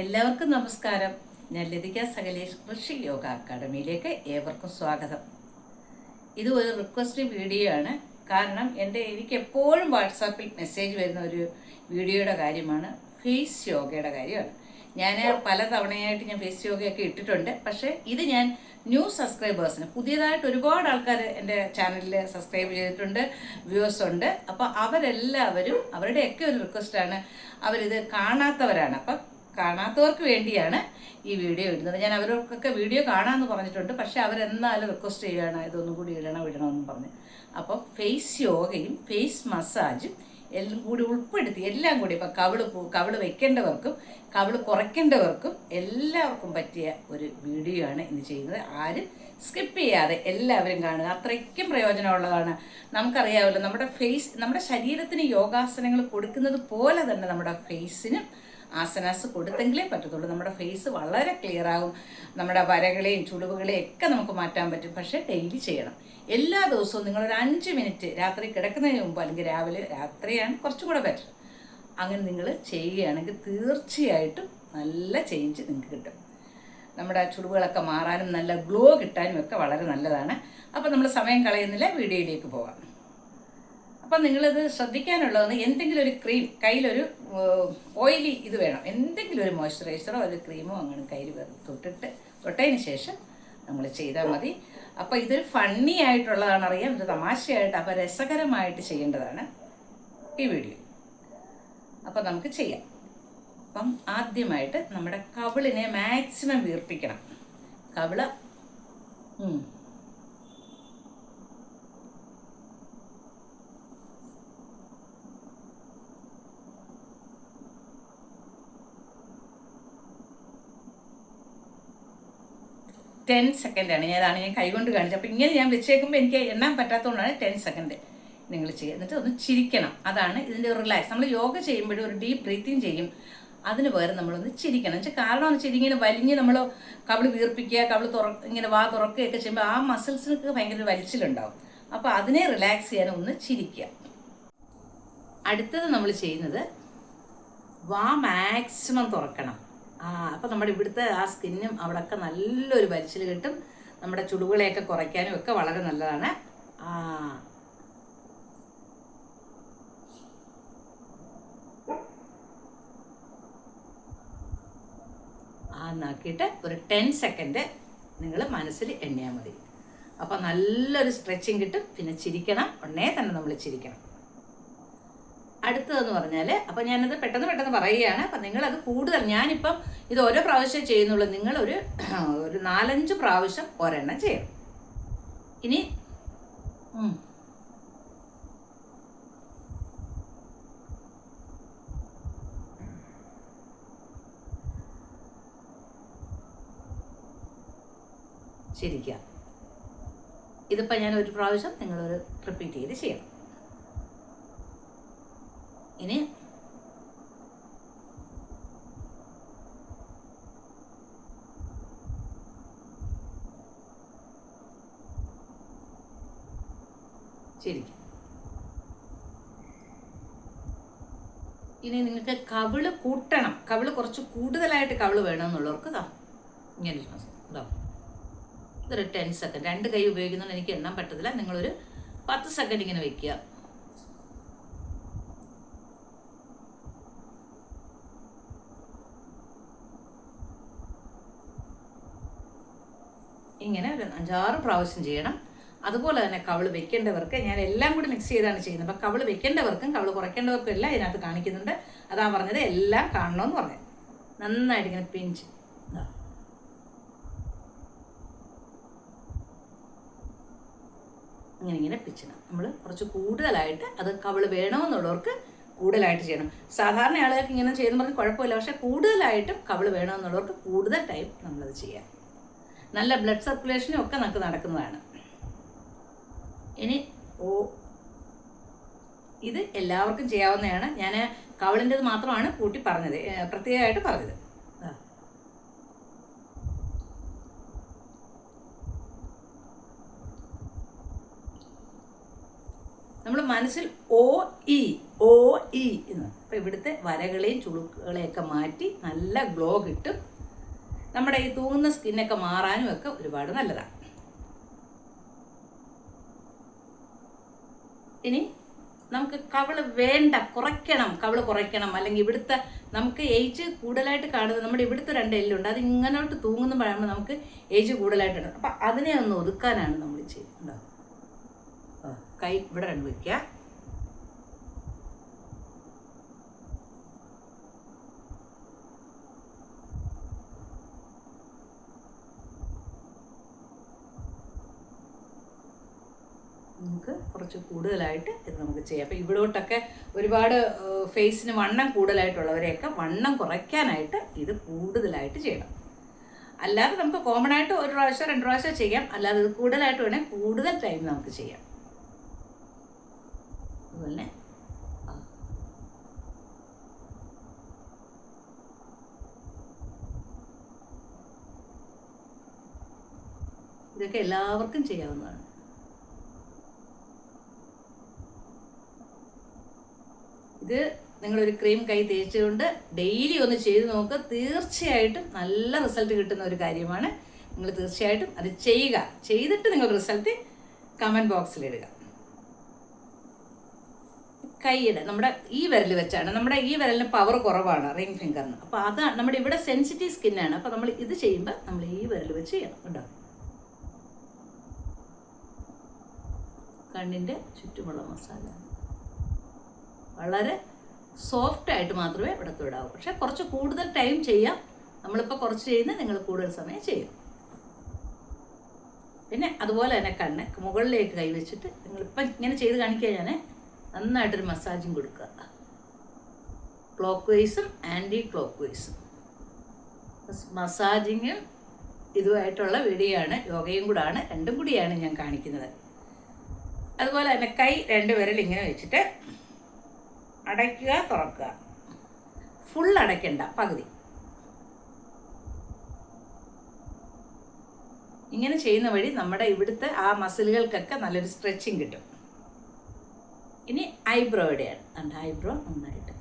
എല്ലാവർക്കും നമസ്കാരം. ഞാൻ ലതിക സകലേഷ് കൃഷി യോഗ അക്കാഡമിയിലേക്ക് ഏവർക്കും സ്വാഗതം. ഇത് ഒരു റിക്വസ്റ്റ് വീഡിയോ ആണ്. കാരണം എന്റെ എനിക്ക് എപ്പോഴും വാട്സാപ്പിൽ മെസ്സേജ് വരുന്ന ഒരു വീഡിയോയുടെ കാര്യമാണ് ഫേസ് യോഗയുടെ കാര്യമാണ്. ഞാൻ പല തവണയായിട്ട് ഞാൻ ഫേസ് യോഗയൊക്കെ ഇട്ടിട്ടുണ്ട്. പക്ഷേ ഇത് ഞാൻ ന്യൂ സബ്സ്ക്രൈബേഴ്സിന് പുതിയതായിട്ട് ഒരുപാട് ആൾക്കാർ എന്റെ ചാനലിൽ സബ്സ്ക്രൈബ് ചെയ്തിട്ടുണ്ട് വ്യൂവേഴ്സ് ഉണ്ട്. അപ്പോൾ അവരെല്ലാവരും അവരുടെയൊക്കെ ഒരു റിക്വസ്റ്റാണ് അവരിത് കാണാത്തവരാണ്. അപ്പം കാണാത്തവർക്ക് വേണ്ടിയാണ് ഈ വീഡിയോ ഇടുന്നത്. ഞാൻ അവർക്കൊക്കെ വീഡിയോ കാണാമെന്ന് പറഞ്ഞിട്ടുണ്ട്. പക്ഷെ അവരെന്നാലും റിക്വസ്റ്റ് ചെയ്യണം ഇതൊന്നും കൂടി ഇടണം ഇടണമെന്ന് പറഞ്ഞ്. അപ്പോൾ ഫേസ് യോഗയും ഫേസ് മസാജും എല്ലാം കൂടി ഉൾപ്പെടുത്തി എല്ലാം കൂടി ഇപ്പം കവിൾ കവിൾ വെക്കേണ്ടവർക്കും കവിൾ കുറയ്ക്കേണ്ടവർക്കും എല്ലാവർക്കും പറ്റിയ ഒരു വീഡിയോ ആണ് ഇന്ന് ചെയ്യുന്നത്. ആരും സ്കിപ്പ് ചെയ്യാതെ എല്ലാവരും കാണുക. അത്രയ്ക്കും പ്രയോജനമുള്ളതാണ്. നമുക്കറിയാമല്ലോ നമ്മുടെ ഫേസ് നമ്മുടെ ശരീരത്തിന് യോഗാസനങ്ങൾ കൊടുക്കുന്നത് പോലെ തന്നെ നമ്മുടെ ഫേസിനും ആസനാസ് കൊടുത്തെങ്കിലേ പറ്റത്തുള്ളൂ. നമ്മുടെ ഫേസ് വളരെ ക്ലിയർ ആകും. നമ്മുടെ വരകളെയും ചുളിവുകളെയും ഒക്കെ നമുക്ക് മാറ്റാൻ പറ്റും. പക്ഷേ ഡെയിലി ചെയ്യണം. എല്ലാ ദിവസവും നിങ്ങളൊരു അഞ്ച് മിനിറ്റ് രാത്രി കിടക്കുന്നതിന് മുമ്പ് അല്ലെങ്കിൽ രാവിലെ രാത്രിയാണ് കുറച്ചും കൂടെ ബെറ്റർ അങ്ങനെ നിങ്ങൾ ചെയ്യുകയാണെങ്കിൽ തീർച്ചയായിട്ടും നല്ല ചേഞ്ച് നിങ്ങൾക്ക് കിട്ടും. നമ്മുടെ ചുളിവുകളൊക്കെ മാറാനും നല്ല ഗ്ലോ കിട്ടാനും ഒക്കെ വളരെ നല്ലതാണ്. അപ്പോൾ നമ്മൾ സമയം കളയുന്നില്ല. വീഡിയോയിലേക്ക് പോകാം അപ്പം നിങ്ങളിത് ശ്രദ്ധിക്കാനുള്ളതെന്ന് എന്തെങ്കിലും ഒരു ക്രീം കയ്യിലൊരു ഓയിലി ഇത് വേണം. എന്തെങ്കിലും ഒരു മോയ്സ്ചറൈസറോ ഒരു ക്രീമോ അങ്ങനെ കയ്യിൽ തൊട്ടിട്ട് തൊട്ടതിന് ശേഷം നമ്മൾ ചെയ്താൽ മതി. അപ്പോൾ ഇതൊരു ഫണ്ണി ആയിട്ടുള്ളതാണ് അറിയാം ഇത് തമാശയായിട്ട് അപ്പോൾ രസകരമായിട്ട് ചെയ്യേണ്ടതാണ് ഈ വീഡിയോ. അപ്പം നമുക്ക് ചെയ്യാം. അപ്പം ആദ്യമായിട്ട് നമ്മുടെ കവിളിനെ മാക്സിമം വീർപ്പിക്കണം. കവിള ടെൻ സെക്കൻഡാണ് ഞാൻ അതാണ് ഞാൻ കൈകൊണ്ട് കാണിച്ചത്. അപ്പോൾ ഇങ്ങനെ ഞാൻ വെച്ചേക്കുമ്പോൾ എനിക്ക് എണ്ണാൻ പറ്റാത്തതുകൊണ്ടാണ് ടെൻ സെക്കൻഡ് നിങ്ങൾ ചെയ്യുക. എന്നിട്ട് ഒന്ന് ചിരിക്കണം. അതാണ് ഇതിന്റെ റിലാക്സ് നമ്മൾ യോഗ ചെയ്യുമ്പോഴും ഒരു ഡീപ്പ് ബ്രീത്തിങ് ചെയ്യും. അതിന് പകരം നമ്മളൊന്ന് ചിരിക്കണം. എന്ന് വെച്ചാൽ കാരണം എന്ന് വെച്ചാൽ ഇങ്ങനെ വലിഞ്ഞ് നമ്മൾ കവിൾ വീർപ്പിക്കുക കവിൾ തുറ ഇങ്ങനെ വാ തുറക്കുകയൊക്കെ ചെയ്യുമ്പോൾ ആ മസിൽസിനൊക്കെ ഭയങ്കര വലിച്ചിലുണ്ടാവും. അപ്പോൾ അതിനെ റിലാക്സ് ചെയ്യാൻ ഒന്ന് ചിരിക്കുക. അടുത്തത് നമ്മൾ ചെയ്യുന്നത് വാ മാക്സിമം തുറക്കണം. അപ്പം നമ്മുടെ ഇവിടുത്തെ ആ സ്കിന്നും അവിടെയൊക്കെ നല്ലൊരു വലിച്ചിൽ കിട്ടും. നമ്മുടെ ചുടുകളെയൊക്കെ കുറയ്ക്കാനും ഒക്കെ വളരെ നല്ലതാണ്. ആ. ആ നാക്കിയിട്ട് ഒരു ടെൻ സെക്കൻഡ് നിങ്ങൾ മനസ്സിൽ എണ്ണിയാൽ മതി. അപ്പം നല്ലൊരു സ്ട്രെച്ചിങ് കിട്ടും. പിന്നെ ചിരിക്കണം. ഉടനെ തന്നെ നമ്മൾ ചിരിക്കണം. അടുത്തതെന്ന് പറഞ്ഞാൽ അപ്പം ഞാനത് പെട്ടെന്ന് പെട്ടെന്ന് പറയുകയാണ്. അപ്പം നിങ്ങളത് കൂടുതൽ ഞാനിപ്പം ഇത് ഓരോ പ്രാവശ്യം ചെയ്യുന്നുള്ളൂ. നിങ്ങളൊരു ഒരു നാലഞ്ച് പ്രാവശ്യം ഒരെണ്ണം ചെയ്യണം. ഇനി ശരിക്കാം. ഇതിപ്പോൾ ഞാൻ ഒരു പ്രാവശ്യം നിങ്ങളൊരു റിപ്പീറ്റ് ചെയ്ത് ചെയ്യണം. ഇനി ശരിക്കും ഇനി നിങ്ങൾക്ക് കവിൾ കൂട്ടണം. കവിൾ കുറച്ച് കൂടുതലായിട്ട് കവിൾ വേണമെന്നുള്ളവർക്ക് ഇതാ ഇങ്ങനെ ഇതൊരു ടെൻ സെക്കൻഡ്. രണ്ട് കൈ ഉപയോഗിക്കുന്നതുകൊണ്ട് എനിക്ക് എണ്ണാൻ പറ്റത്തില്ല. നിങ്ങളൊരു പത്ത് സെക്കൻഡ് ഇങ്ങനെ വെക്കുക. ഇങ്ങനെ ഒരു അഞ്ചാറ് പ്രാവശ്യം ചെയ്യണം. അതുപോലെ തന്നെ കവിൾ വെക്കേണ്ടവർക്ക് ഞാൻ എല്ലാം കൂടി മിക്സ് ചെയ്താണ് ചെയ്യുന്നത്. അപ്പം കവിൾ വെക്കേണ്ടവർക്കും കവിൾ കുറയ്ക്കേണ്ടവർക്കും എല്ലാം ഇതിനകത്ത് കാണിക്കുന്നുണ്ട്. അതാ പറഞ്ഞത് എല്ലാം കാണണമെന്ന് പറഞ്ഞു നന്നായിട്ട് ഇങ്ങനെ പിഞ്ച്. ഇങ്ങനെ ഇങ്ങനെ പിച്ചണം. നമ്മൾ കുറച്ച് കൂടുതലായിട്ട് അത് കവിൾ വേണമെന്നുള്ളവർക്ക് കൂടുതലായിട്ട് ചെയ്യണം. സാധാരണ ആളുകൾക്ക് ഇങ്ങനെ ചെയ്യുന്ന പറഞ്ഞ് കുഴപ്പമില്ല. പക്ഷേ കൂടുതലായിട്ടും കവിൾ വേണമെന്നുള്ളവർക്ക് കൂടുതൽ ടൈം നമ്മളത് ചെയ്യാം. നല്ല ബ്ലഡ് സർക്കുലേഷനും ഒക്കെ നമുക്ക് നടക്കുന്നതാണ്. ഇനി ഓ ഇത് എല്ലാവർക്കും ചെയ്യാവുന്നതാണ്. ഞാൻ കവളിന്റെത് മാത്രമാണ് കൂട്ടി പറഞ്ഞത്. പ്രത്യേകമായിട്ട് പറഞ്ഞത്. നമ്മൾ മനസ്സിൽ ഓ ഇ ഓ ഇ എന്ന്. അപ്പോൾ ഇവിടുത്തെ വരകളെയും ചുളുക്കുകളെയൊക്കെ മാറ്റി നല്ല ഗ്ലോ കിട്ടും. നമ്മുടെ ഈ തൂങ്ങുന്ന സ്കിന്നൊക്കെ മാറാനും ഒക്കെ ഒരുപാട് നല്ലതാണ് ഇനി നമുക്ക് കവൾ വേണ്ട കുറയ്ക്കണം കവൾ കുറയ്ക്കണം. അല്ലെങ്കിൽ ഇവിടുത്തെ നമുക്ക് ഏജ് കൂടുതലായിട്ട് കാണുന്നത് നമ്മുടെ ഇവിടുത്തെ രണ്ട് എല്ലുണ്ട്. അത് ഇങ്ങനോട്ട് പറയുമ്പോൾ നമുക്ക് ഏജ് കൂടുതലായിട്ടുണ്ട്. അപ്പം അതിനെ ഒന്ന് ഒതുക്കാനാണ് നമ്മൾ ചെയ്യുന്നത്. കൈ ഇവിടെ രണ്ട് വയ്ക്കുക. നമുക്ക് കുറച്ച് കൂടുതലായിട്ട് ഇത് നമുക്ക് ചെയ്യാം. അപ്പോൾ ഇവിടോട്ടൊക്കെ ഒരുപാട് ഫേസിന് വണ്ണം കൂടുതലായിട്ടുള്ളവരെയൊക്കെ വണ്ണം കുറയ്ക്കാനായിട്ട് ഇത് കൂടുതലായിട്ട് ചെയ്യണം. അല്ലാതെ നമുക്ക് കോമൺ ആയിട്ട് ഒരു പ്രാവശ്യം രണ്ട് പ്രാവശ്യം ചെയ്യാം. അല്ലാതെ ഇത് കൂടുതലായിട്ട് വേണമെങ്കിൽ കൂടുതൽ ടൈം നമുക്ക് ചെയ്യാം. അതുപോലെ. ഇതൊക്കെ എല്ലാവർക്കും ചെയ്യാവുന്നതാണ് ഇത് നിങ്ങളൊരു ക്രീം കൈ തേച്ചുകൊണ്ട് ഡെയിലി ഒന്ന് ചെയ്ത് നോക്കുക തീർച്ചയായിട്ടും നല്ല റിസൾട്ട് കിട്ടുന്ന ഒരു കാര്യമാണ്. നിങ്ങൾ തീർച്ചയായിട്ടും അത് ചെയ്യുക. ചെയ്തിട്ട് നിങ്ങൾ റിസൾട്ട് കമന്റ് ബോക്സിൽ ഇടുക. കൈയുടെ നമ്മുടെ ഈ വിരൽ വെച്ചാണ്. നമ്മുടെ ഈ വിരലിന് പവർ കുറവാണ് റിംഗ് ഫിംഗറിന് അപ്പോൾ അതാണ് നമ്മുടെ ഇവിടെ സെൻസിറ്റീവ് സ്കിന്നാണ് അപ്പോൾ നമ്മൾ ഇത് ചെയ്യുമ്പോൾ നമ്മൾ ഈ വിരൽ വെച്ച് ചെയ്യണം കേട്ടോ. കണ്ണിന്റെ ചുറ്റുമുള്ള മസാല. വളരെ സോഫ്റ്റ് ആയിട്ട് മാത്രമേ ഇവിടെ വിടാവൂ പക്ഷെ കുറച്ച് കൂടുതൽ ടൈം ചെയ്യാം. നമ്മളിപ്പോൾ കുറച്ച് ചെയ്യുന്ന നിങ്ങൾ കൂടുതൽ സമയം ചെയ്യും. പിന്നെ അതുപോലെ തന്നെ കണ്ണ് മുകളിലേക്ക് കൈവച്ചിട്ട് നിങ്ങളിപ്പം ഇങ്ങനെ ചെയ്ത് കാണിക്കുക ഞാൻ നന്നായിട്ടൊരു മസാജും കൊടുക്കുക. ക്ലോക്ക് വൈസും ആന്റി ക്ലോക്ക് വൈസും മസാജിങ്ങും ഇതുമായിട്ടുള്ള വീഡിയോയാണ് യോഗയും കൂടാണ് രണ്ടും കൂടിയാണ് ഞാൻ കാണിക്കുന്നത്. അതുപോലെ തന്നെ കൈ രണ്ട് വിരൽ ഇങ്ങനെ വെച്ചിട്ട് അടയ്ക്കുക തുറക്കുക. ഫുൾ അടയ്ക്കണ്ട പകുതി. ഇങ്ങനെ ചെയ്യുന്ന വഴി നമ്മുടെ ഇവിടുത്തെ ആ മസിലുകൾക്കൊക്കെ നല്ലൊരു സ്ട്രെച്ചിങ് കിട്ടും. ഇനി ഐബ്രോയുടെയാണ് അതുകൊണ്ട് ഐബ്രോ നന്നായിട്ട്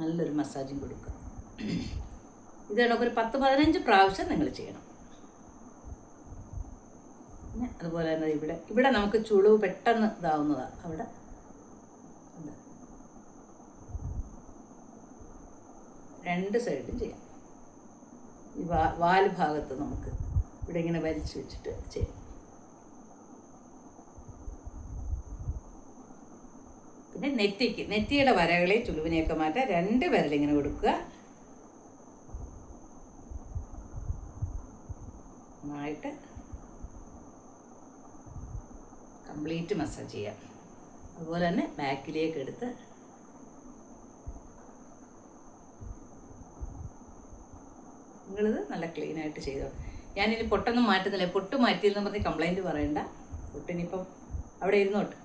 നല്ലൊരു മസാജും കൊടുക്കുക. ഇത് ഒരു പത്ത് പതിനഞ്ച് പ്രാവശ്യം നിങ്ങൾ ചെയ്യണം. പിന്നെ അതുപോലെ തന്നെ ഇവിടെ ഇവിടെ നമുക്ക് ചുളിവ് പെട്ടെന്ന് ഇതാവുന്നതാണ് അവിടെ ഉണ്ട്. രണ്ട് സൈഡും ചെയ്യാം. ഈ വാ വാൽ ഭാഗത്ത് നമുക്ക് ഇവിടെ ഇങ്ങനെ വലിച്ചു വെച്ചിട്ട് ചെയ്യാം. പിന്നെ നെറ്റിക്ക് നെറ്റിയുടെ വരകളെ ചുളിവിനെയൊക്കെ മാറ്റാൻ രണ്ട് വിരലിങ്ങനെ കൊടുക്കുക. നന്നായിട്ട് കംപ്ലീറ്റ് മസാജ് ചെയ്യാം അതുപോലെ തന്നെ ബാക്കിലേക്ക് എടുത്ത് നിങ്ങളിത് നല്ല ക്ലീൻ ആയിട്ട് ചെയ്തോ ഞാനിനി പൊട്ടൊന്നും മാറ്റുന്നില്ല. പൊട്ട് മാറ്റിയെന്ന് പറഞ്ഞ് കംപ്ലൈന്റ് പറയണ്ട. പൊട്ടിനിപ്പം അവിടെ ഇരുന്നോട്ട്.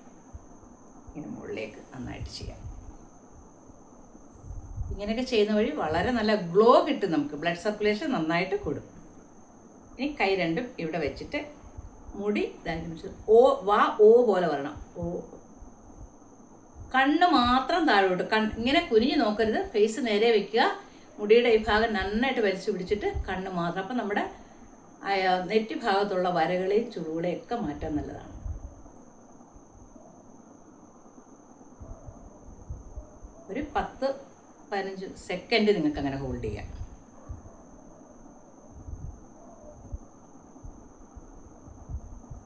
ഇങ്ങനെ മുകളിലേക്ക് നന്നായിട്ട് ചെയ്യാം. ഇങ്ങനെയൊക്കെ ചെയ്യുന്ന വഴി വളരെ നല്ല ഗ്ലോ കിട്ടും നമുക്ക്. ബ്ലഡ് സർക്കുലേഷൻ നന്നായിട്ട് കൂടും. ഇനി കൈ രണ്ടും ഇവിടെ വെച്ചിട്ട് മുടി ഓ വാ ഓ പോലെ വരണം. ഓ. കണ്ണ് മാത്രം താഴോട്ട്. കൺ ഇങ്ങനെ കുനിഞ്ഞ് നോക്കരുത്. ഫേസ് നേരെ വെക്കുക. മുടിയുടെ ഈ ഭാഗം നന്നായിട്ട് വലിച്ചു പിടിച്ചിട്ട് കണ്ണ് മാത്രം. അപ്പം നമ്മുടെ നെറ്റി ഭാഗത്തുള്ള വരകളെയും ചുളുകളെയും ഒക്കെ മാറ്റാൻ നല്ലതാണ്. ഒരു പത്ത് പതിനഞ്ച് സെക്കൻഡ് നിങ്ങൾക്ക് അങ്ങനെ ഹോൾഡ് ചെയ്യാം.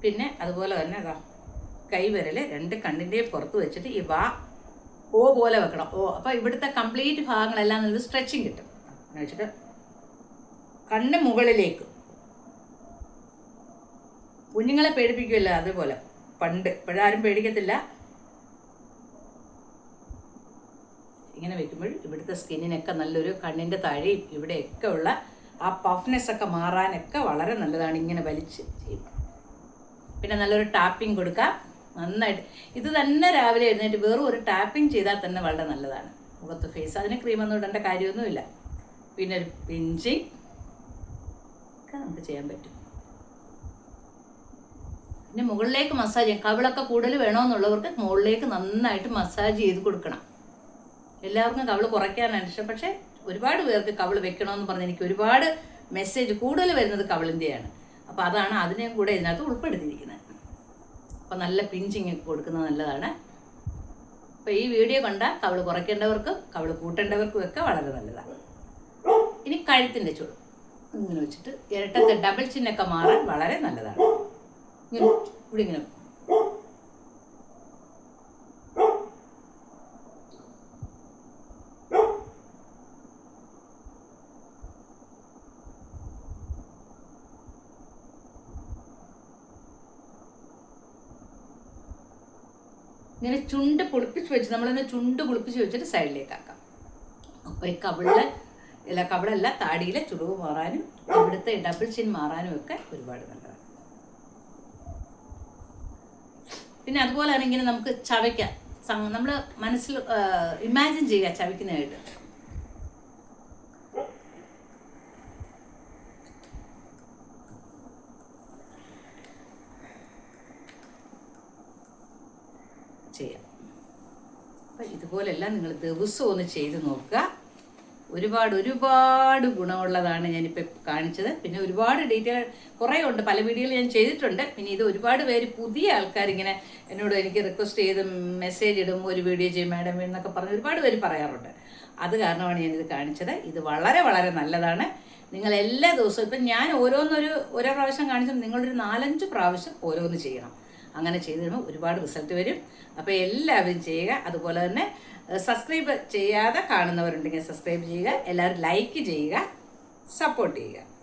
പിന്നെ അതുപോലെ തന്നെ അതാ കൈവിരൽ രണ്ട് കണ്ണിന്റെയും പുറത്ത് വെച്ചിട്ട് ഈ വാ ഓ പോലെ വെക്കണം. ഓ അപ്പോൾ ഇവിടുത്തെ കംപ്ലീറ്റ് ഭാഗങ്ങളെല്ലാം നല്ല സ്ട്രെച്ചിങ് കിട്ടും. എന്ന് വെച്ചിട്ട് കണ്ണ് മുകളിലേക്ക്. കുഞ്ഞുങ്ങളെ പേടിപ്പിക്കുമല്ലോ അതുപോലെ. പണ്ട് ഇപ്പോഴാരും പേടിക്കത്തില്ല. ഇങ്ങനെ വെക്കുമ്പോൾ ഇവിടുത്തെ സ്കിന്നിനൊക്കെ നല്ലൊരു കണ്ണിന്റെ താഴെയും ഇവിടെയൊക്കെ ഉള്ള ആ പഫ്നെസ് ഒക്കെ മാറാനൊക്കെ വളരെ നല്ലതാണ് ഇങ്ങനെ വലിച്ച് ചെയ്യുമ്പോൾ. പിന്നെ നല്ലൊരു ടാപ്പിംഗ് കൊടുക്കാം. നന്നായിട്ട്. ഇത് തന്നെ രാവിലെ എഴുന്നേറ്റ് വെറും ഒരു ടാപ്പിംഗ് ചെയ്താൽ തന്നെ വളരെ നല്ലതാണ്. മുഖത്ത് ഫേസ് അതിന് ക്രീമൊന്നും ഇടേണ്ട കാര്യമൊന്നുമില്ല. പിന്നെ ഒരു പിഞ്ചിങ് ഒക്കെ നമുക്ക് ചെയ്യാൻ പറ്റും. പിന്നെ മുകളിലേക്ക് മസാജ് ചെയ്യാം. കവിളൊക്കെ കൂടുതൽ വേണമെന്നുള്ളവർക്ക് മുകളിലേക്ക് നന്നായിട്ട് മസാജ് ചെയ്ത് കൊടുക്കണം. എല്ലാവർക്കും കവിൾ കുറയ്ക്കാനാണ് ഇഷ്ടം. പക്ഷേ ഒരുപാട് പേർക്ക് കവിൾ വെക്കണമെന്ന് പറഞ്ഞ് എനിക്ക് ഒരുപാട് മെസ്സേജ് കൂടുതൽ വരുന്നത് കവിളിന്റെയാണ്. അപ്പോൾ അതാണ് അതിനെയും കൂടെ ഇതിനകത്ത് ഉൾപ്പെടുത്തിയിരിക്കുന്നത്. അപ്പോൾ നല്ല പിഞ്ചിങ് കൊടുക്കുന്നത് നല്ലതാണ്. അപ്പോൾ ഈ വീഡിയോ കണ്ട കവൾ കുറയ്ക്കേണ്ടവർക്കും കവൾ കൂട്ടേണ്ടവർക്കും ഒക്കെ വളരെ നല്ലതാണ്. ഇനി കഴുത്തിന്റെ ചുളു ഇങ്ങനെ വെച്ചിട്ട് ഇരട്ടത്തെ ഡബിൾ ചിന്നൊക്കെ മാറാൻ വളരെ നല്ലതാണ്. ഇങ്ങനെ ഇവിടെ ഇങ്ങനെ ചുണ്ട് പൊളിപ്പിച്ച് വെച്ച് നമ്മളിങ്ങനെ ചുണ്ട് കുളിപ്പിച്ച് വെച്ചിട്ട് സൈഡിലേക്ക് ആക്കാം അപ്പോൾ ഈ കവിളിലെ ഇല്ല കവിളല്ല താടിയിലെ ചുളിവ് മാറാനും ഇവിടുത്തെ ഡബിൾ ചിൻ മാറാനും ഒക്കെ ഒരുപാട് നല്ലതാണ്. പിന്നെ അതുപോലെ തന്നെ ഇങ്ങനെ നമുക്ക് ചവയ്ക്കാം. നമ്മൾ മനസ്സിൽ ഇമാജിൻ ചെയ്യുക ചവയ്ക്കുന്നതായിട്ട്. ചെയ്യാം. അപ്പം ഇതുപോലെല്ലാം നിങ്ങൾ ദിവസവും ഒന്ന് ചെയ്ത് നോക്കുക. ഒരുപാട് ഒരുപാട് ഗുണമുള്ളതാണ് ഞാനിപ്പോൾ കാണിച്ചത്. പിന്നെ ഒരുപാട് ഡീറ്റെയിൽ കുറേ ഉണ്ട്. പല വീഡിയോയിൽ ഞാൻ ചെയ്തിട്ടുണ്ട്. പിന്നെ ഇത് ഒരുപാട് പേര് പുതിയ ആൾക്കാരിങ്ങനെ എന്നോട് എനിക്ക് റിക്വസ്റ്റ് ചെയ്ത് മെസ്സേജ് ഇടും ഒരു വീഡിയോ ചെയ്യും മാഡം എന്നൊക്കെ പറഞ്ഞ് ഒരുപാട് പേര് പറയാറുണ്ട്. അത് കാരണമാണ് ഞാനിത് കാണിച്ചത്. ഇത് വളരെ വളരെ നല്ലതാണ്. നിങ്ങൾ എല്ലാ ദിവസവും ഇപ്പം ഞാൻ ഓരോന്നൊരു ഓരോ പ്രാവശ്യം കാണിച്ചാൽ നിങ്ങളൊരു നാലഞ്ച് പ്രാവശ്യം ഓരോന്ന് ചെയ്യണം. അങ്ങനെ ചെയ്ത് കഴിയുമ്പോൾ ഒരുപാട് റിസൾട്ട് വരും. അപ്പോൾ എല്ലാവരും ചെയ്യുക. അതുപോലെ തന്നെ സബ്സ്ക്രൈബ് ചെയ്യാതെ കാണുന്നവരുണ്ടെങ്കിൽ സബ്സ്ക്രൈബ് ചെയ്യുക. എല്ലാവരും ലൈക്ക് ചെയ്യുക. സപ്പോർട്ട് ചെയ്യുക.